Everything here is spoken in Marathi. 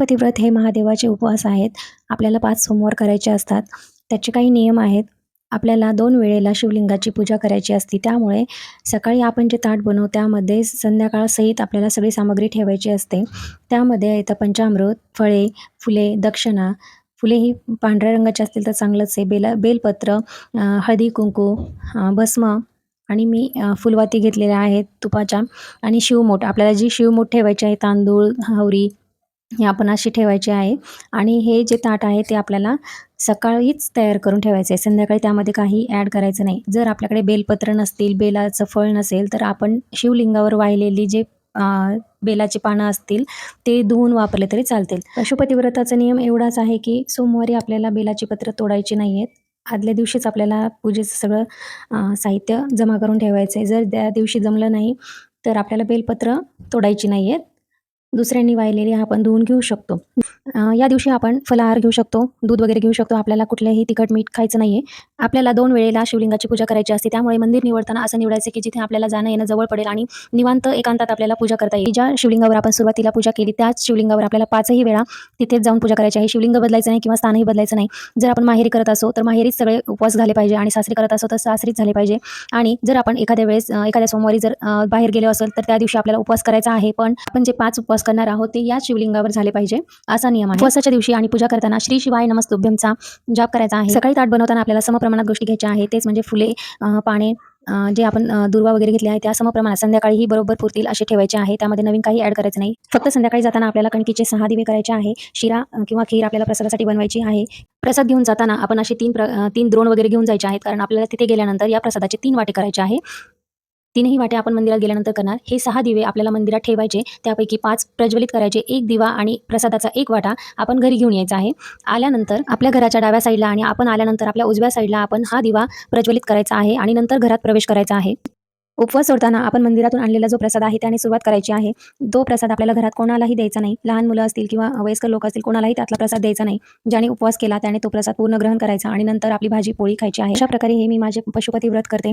पतिव्रत हे महादेवाचे उपवास आहेत. आपल्याला पाच सोमवार करायचे असतात. त्याचे काही नियम आहेत. आपल्याला दोन वेळेला शिवलिंगाची पूजा करायची असते. त्यामुळे सकाळी आपण जे ताट बनवू त्यामध्ये संध्याकाळसहित आपल्याला सगळी सामग्री ठेवायची असते. त्यामध्ये येतं पंचामृत फळे फुले दक्षिणा. फुले ही पांढऱ्या रंगाची असतील तर चांगलंच आहे. बेला बेलपत्र हळदी कुंकू भस्म आणि मी फुलवाती घेतलेल्या आहेत तुपाच्या. आणि शिवमोठ आपल्याला जी शिवमूठ ठेवायची आहे तांदूळ हवरी हे आपण अशी ठेवायची आहे. आणि हे जे ताट आहे ते आपल्याला सकाळीच तयार करून ठेवायचं आहे. संध्याकाळी त्यामध्ये काही ॲड करायचं नाही. जर आपल्याकडे बेलपत्र नसतील बेलाचं फळ नसेल तर आपण शिवलिंगावर वाहिलेली जे बेलाची पानं असतील ते धुवून वापरले तरी चालतील. पशुपतिव्रताचा नियम एवढाच आहे की सोमवारी आपल्याला बेलाची पत्र तोडायची नाही आहेत आदल्या दिवशीच आपल्याला पूजेचं सगळं साहित्य जमा करून ठेवायचं आहे जर त्या दिवशी जमलं नाही तर आपल्याला बेलपत्र तोडायची नाही आहेत दुसऱ्यांनी वाहिलेली आपण धुवून घेऊ शकतो. या दिवशी आपण फलाहार घेऊ शकतो दूध वगैरे घेऊ शकतो. आपल्याला कुठलंही तिखट मीठ खायचं नाही आहे आपल्याला दोन वेळेला शिवलिंगाची पूजा करायची असते. त्यामुळे मंदिर निवडताना असं निवडायचं की जिथे आपल्याला जाणं येणं जवळ पडेल आणि निवांत एकांतात आपल्याला पूजा करता येईल. ज्या शिवलिंगावर आपण सुरुवातीला पूजा केली त्याच शिवलिंगावर आपल्याला पाचही वेळा तिथेच जाऊन पूजा करायची आहे. शिवलिंग बदलायचं नाही किंवा स्थानही बदलायचं नाही. जर आपण माहेरी करत असो तर माहेरीच सगळे उपवास झाले पाहिजे आणि सासरी करत असो तर सासरीच झाले पाहिजे. आणि जर आपण एखाद्या वेळेस एखाद्या सोमवारी जर बाहेर गेलो असेल तर त्या दिवशी आपल्याला उपवास करायचा आहे. पण आपण जे पाच उपवास करणार आहोत ते याच शिवलिंगावर झाले पाहिजे असा नियम आहे. उपवासाच्या दिवशी आणि पूजा करताना श्री शिवाय नमस्तुभ्यमचा जाप करायचा आहे. सकाळी ताट बनवताना आपल्याला समप्रमाणात गोष्टी घ्यायच्या आहे तेच म्हणजे फुले पाने जे आपण दुर्वा वगैरे घेतले आहे त्या समप्रमाणात संध्याकाळी ही बरोबर पुरतील असे ठेवायचे आहे. त्यामध्ये नवीन काही ॲड करायचं नाही. फक्त संध्याकाळी जाताना आपल्याला कणकीचे सहा दिवे करायचे आहे शिरा किंवा खीर आपल्याला प्रसादासाठी बनवायची आहे. प्रसाद घेऊन जाताना आपण असे तीन प्र तीन द्रोण वगैरे घेऊन जायचे आहेत कारण आपल्याला तिथे गेल्यानंतर या प्रसादाचे तीन वाटे करायचे आहे. तीनही वाटे आपण मंदिरात गेल्यानंतर करणार. हे सहा दिवे आपल्याला मंदिरात ठेवायचे. त्यापैकी पाच प्रज्वलित करायचे. एक दिवा आणि प्रसादाचा एक वाटा आपण घरी घेऊन यायचा आहे. आल्यानंतर आपल्या घराच्या डाव्या साईडला आणि आपण आल्यानंतर आपल्या उजव्या साईडला आपण हा दिवा प्रज्वलित करायचा आहे आणि नंतर घरात प्रवेश करायचा आहे. उपवास सोडताना आपण मंदिरातून आणलेला जो प्रसाद आहे त्याने सुरुवात करायची आहे. तो प्रसाद आपल्याला घरात कोणालाही द्यायचा नाही. लहान मुलं असतील किंवा वयस्कर लोक असतील कोणालाही त्यातला प्रसाद द्यायचा नाही. ज्याने उपवास केला त्याने तो प्रसाद पूर्ण ग्रहण करायचा आणि नंतर आपली भाजी पोळी खायची आहे. अशा प्रकारे हे मी माझे पशुपती व्रत करते.